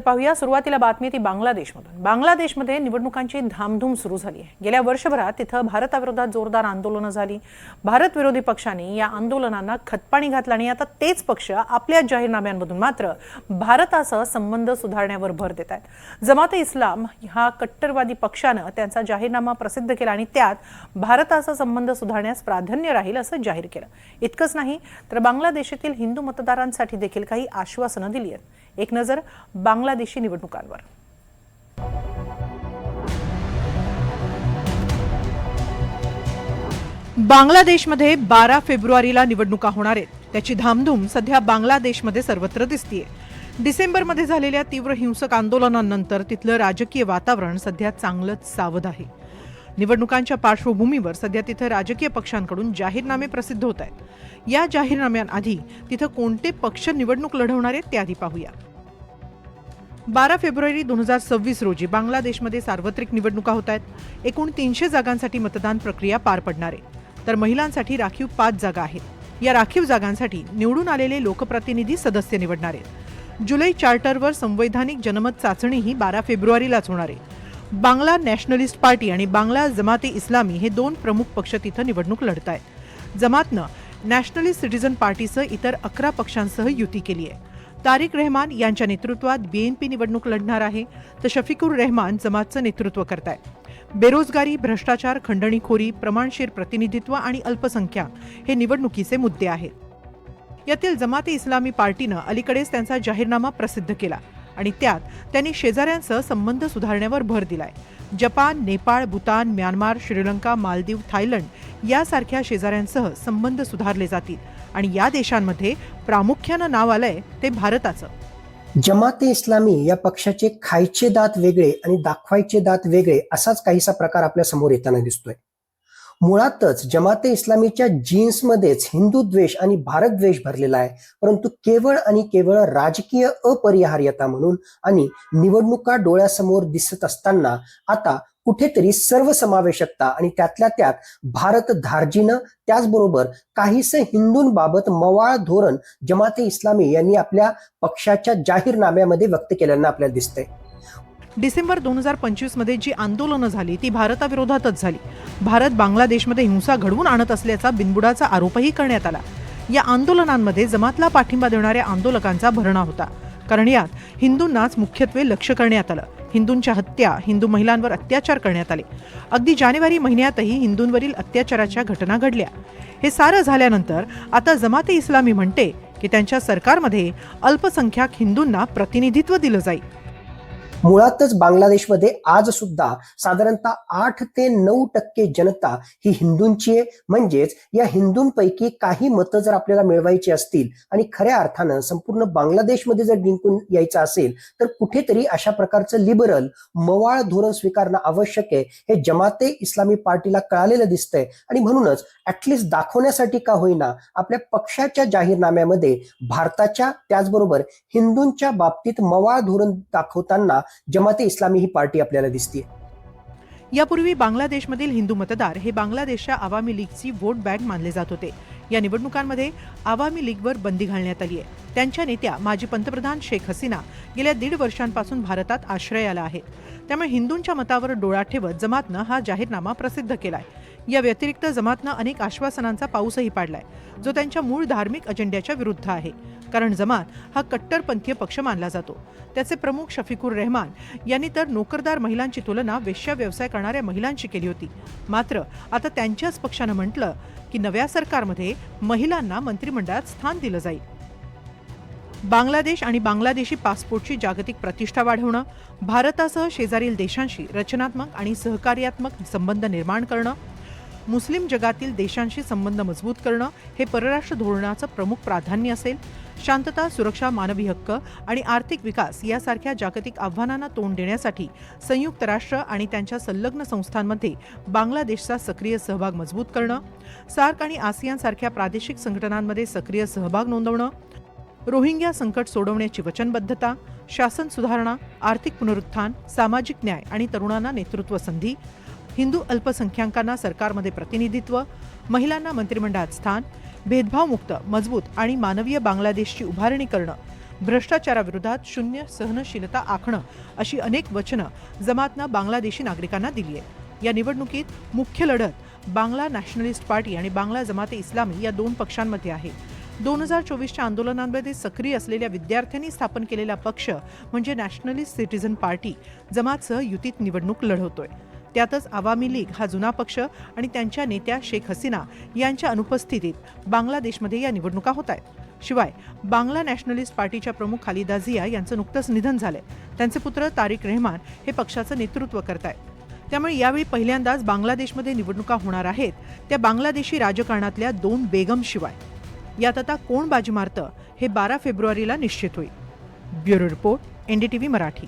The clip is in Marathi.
पाहूया. सुरुवातीला बातमी ती बांगलादेशमधून. बांगलादेशमध्ये निवडणुकांची धामधूम सुरू झाली आहे. गेल्या वर्षभरात तिथं भारताविरोधात जोरदार आंदोलनं झाली. भारत विरोधी पक्षांनी या आंदोलनांना खतपाणी घातलं आणि आता तेच पक्ष आपल्या जाहीरनाम्यांमधून मात्र भारतासह संबंध सुधारण्यावर भर देत आहेत. जमात इस्लाम हा कट्टरवादी पक्षानं त्यांचा जाहीरनामा प्रसिद्ध केला आणि त्यात भारताचा संबंध सुधारण्यास प्राधान्य राहील असं जाहीर केलं. इतकंच नाही तर बांगलादेशातील हिंदू मतदारांसाठी देखील काही आश्वासनं दिली आहेत. एक नजर बांगलादेशी निवडणुकांवर. बांगलादेशमध्ये बारा फेब्रुवारीला निवडणुका होणार आहेत. त्याची धामधूम सध्या बांगलादेशमध्ये सर्वत्र दिसतीये. डिसेंबरमध्ये झालेल्या तीव्र हिंसक आंदोलनानंतर तिथलं राजकीय वातावरण सध्या चांगलंच सावध आहे. निवडणुकांच्या पार्श्वभूमीवर सध्या तिथं राजकीय पक्षांकडून जाहीरनामे प्रसिद्ध होत आहेत. या जाहीरनाम्यांआधी तिथं कोणते पक्ष निवडणूक लढवणार आहेत ते आधी पाहूया. बारा फेब्रुवारी दोन हजार सव्वीस रोजी बांगलादेशमध्ये सार्वत्रिक निवडणुका होत आहेत. एकूण तीनशे जागांसाठी मतदान प्रक्रिया पार पडणार आहे. तर महिलांसाठी राखीव पाच जागा आहेत. या राखीव जागांसाठी निवडून आलेले लोकप्रतिनिधी सदस्य निवडणार आहेत. जुलै चार्टरवर संवैधानिक जनमत चाचणीही बारा फेब्रुवारीलाच होणार आहे. बांगला नॅशनलिस्ट पार्टी आणि बांगला जमाते इस्लामी हे दोन प्रमुख पक्ष तिथं निवडणूक लढत आहेत जमातनं नॅशनलिस्ट सिटीझन पार्टीसह इतर अकरा पक्षांसह युती केली आहे. तारिक रेहमान यांच्या नेतृत्वात बीएनपी निवडणूक लढणार आहे तर शफिकुर रेहमान जमातचं नेतृत्व करत आहे बेरोजगारी भ्रष्टाचार खंडणीखोरी प्रमाणशीर प्रतिनिधित्व आणि अल्पसंख्याक हे निवडणुकीचे मुद्दे आहेत. यातील जमाते इस्लामी पार्टीनं अलीकडेच त्यांचा जाहीरनामा प्रसिद्ध केला. आणि त्यात त्यांनी शेजाऱ्यांसह संबंध सुधारण्यावर भर दिलाय. Japan Nepal Bhutan Myanmar Sri Lanka Maldives Thailand यासारख्या शेजाऱ्यांसह संबंध सुधारले जातील आणि या देशांमध्ये प्रामुख्यानं नाव आलंय ते भारताचं. जमाते इस्लामी या पक्षाचे खायचे दात वेगळे आणि दाखवायचे दात वेगळे असाच काहीसा प्रकार आपल्यासमोर येताना दिसतोय. मुळातच जमाते इस्लामीच्या जीन्समध्येच हिंदू द्वेष आणि भारत द्वेष भरलेला आहे. परंतु केवळ आणि केवळ राजकीय अपरिहार्यता म्हणून आणि निवडणुका डोळ्यासमोर दिसत असताना आता कुठेतरी सर्वसमावेशकता आणि त्यातल्या त्यात भारत धार्जीनं त्याचबरोबर काहीसे हिंदूंबाबत मवाळ धोरण जमाते इस्लामी यांनी आपल्या पक्षाच्या जाहीरनाम्यामध्ये व्यक्त केल्यानं आपल्याला दिसतंय. डिसेंबर दोन हजार पंचवीसमध्ये जी आंदोलनं झाली ती भारताविरोधातच झाली. भारत बांगलादेशमध्ये हिंसा घडवून आणत असल्याचा बिनबुडाचा आरोपही करण्यात आला. या आंदोलनांमध्ये जमातला पाठिंबा देणाऱ्या आंदोलकांचा भरणा होता. कारण यात हिंदूंनाच मुख्यत्वे लक्ष करण्यात आलं. हिंदूंच्या हत्या हिंदू महिलांवर अत्याचार करण्यात आले. अगदी जानेवारी महिन्यातही हिंदूंवरील अत्याचाराच्या घटना घडल्या. हे सारं झाल्यानंतर आता जमाते इस्लामी म्हणते की त्यांच्या सरकारमध्ये अल्पसंख्याक हिंदूंना प्रतिनिधित्व दिलं जाईल. मुळातच बांगलादेशमध्ये आज सुद्धा साधारणतः आठ ते नऊ टक्के जनता ही हिंदूंची आहे. म्हणजेच या हिंदूंपैकी काही मतं जर आपल्याला मिळवायची असतील आणि खऱ्या अर्थानं संपूर्ण बांगलादेशमध्ये जर जिंकून यायचं असेल तर कुठेतरी अशा प्रकारचं लिबरल मवाळ धोरण स्वीकारणं आवश्यक आहे. हे जमाते इस्लामी पार्टीला कळालेलं दिसतंय. आणि म्हणूनच ऍटलिस्ट दाखवण्यासाठी का होईना आपल्या पक्षाच्या जाहीरनाम्यामध्ये भारताच्या त्याचबरोबर हिंदूंच्या बाबतीत मवाळ धोरण दाखवताना जमाते इस्लामी ही पार्टी आपल्याला दिसते यापूर्वी बांगलादेशमधील हिंदू मतदार हे बांगलादेशच्या आवामी लीगची वोट बँक मानले जात होते. या निवडणुकांमध्ये आवामी लीगवर बंदी घालण्यात आली आहे. त्यांच्या नेत्या माजी पंतप्रधान शेख हसीना गेल्या दीड वर्षांपासून भारतात आश्रयाला आहेत. त्यामुळे हिंदूंच्या मतावर डोळा ठेवत जमातनं हा जाहीरनामा प्रसिद्ध केला आहे या व्यतिरिक्त जमातनं अनेक आश्वासनांचा पाऊसही पाडलाय जो त्यांच्या मूळ धार्मिक अजेंड्याच्या विरुद्ध आहे. कारण जमात हा कट्टरपंथीय पक्ष मानला जातो. त्याचे प्रमुख शफिकुर रेहमान यांनी तर नोकरदार महिलांची तुलना वेश्या व्यवसाय करणाऱ्या महिलांची केली होती. मात्र आता त्यांच्याच पक्षानं म्हटलं की नव्या सरकारमध्ये महिलांना मंत्रिमंडळात स्थान दिलं जाईल. बांगलादेश आणि बांगलादेशी पासपोर्टची जागतिक प्रतिष्ठा वाढवणं भारतासह शेजारील देशांशी रचनात्मक आणि सहकार्यात्मक संबंध निर्माण करणं मुस्लिम जगातील देशांशी संबंध मजबूत करणं हे परराष्ट्र धोरणाचं प्रमुख प्राधान्य असेल. शांतता सुरक्षा मानवी हक्क आणि आर्थिक विकास यासारख्या जागतिक आव्हानांना तोंड देण्यासाठी संयुक्त राष्ट्र आणि त्यांच्या संलग्न संस्थांमध्ये बांगलादेशचा सक्रिय सहभाग मजबूत करणं सार्क आणि आसियान सारख्या प्रादेशिक संघटनांमध्ये सक्रिय सहभाग नोंदवणं रोहिंग्या संकट सोडवण्याची वचनबद्धता शासन सुधारणा आर्थिक पुनरुत्थान सामाजिक न्याय आणि तरुणांना नेतृत्व संधी हिंदू अल्पसंख्याकांना सरकारमध्ये प्रतिनिधित्व महिलांना मंत्रिमंडळात स्थान भेदभावमुक्त मजबूत आणि मानवीय बांगलादेशची उभारणी करणं भ्रष्टाचाराविरोधात शून्य सहनशीलता आखणं अशी अनेक वचनं जमातनं बांगलादेशी नागरिकांना दिली आहे या निवडणुकीत मुख्य लढत बांगला नॅशनलिस्ट पार्टी आणि बांगला जमाते इस्लामी या दोन पक्षांमध्ये आहे. दोन हजार चोवीसच्या आंदोलनांमध्ये सक्रिय असलेल्या विद्यार्थ्यांनी स्थापन केलेला पक्ष म्हणजे नॅशनलिस्ट सिटीझन पार्टी जमातसह युतीत निवडणूक लढवतोय. त्यातच आवामी लीग हा जुना पक्ष आणि त्यांच्या नेत्या शेख हसीना यांच्या अनुपस्थितीत बांगलादेशमध्ये या निवडणुका होत आहेत. शिवाय बांगला नॅशनलिस्ट पार्टीच्या प्रमुख खालिदा झिया यांचं नुकतंच निधन झालंय. त्यांचे पुत्र तारिक रेहमान हे पक्षाचं नेतृत्व करत आहेत त्यामुळे यावेळी पहिल्यांदाच बांगलादेशमध्ये निवडणुका होणार आहेत त्या बांगलादेशी राजकारणातल्या दोन बेगम शिवाय. यात आता कोण बाजी मारतं हे बारा फेब्रुवारीला निश्चित होईल. Bureau report NDTV Marathi.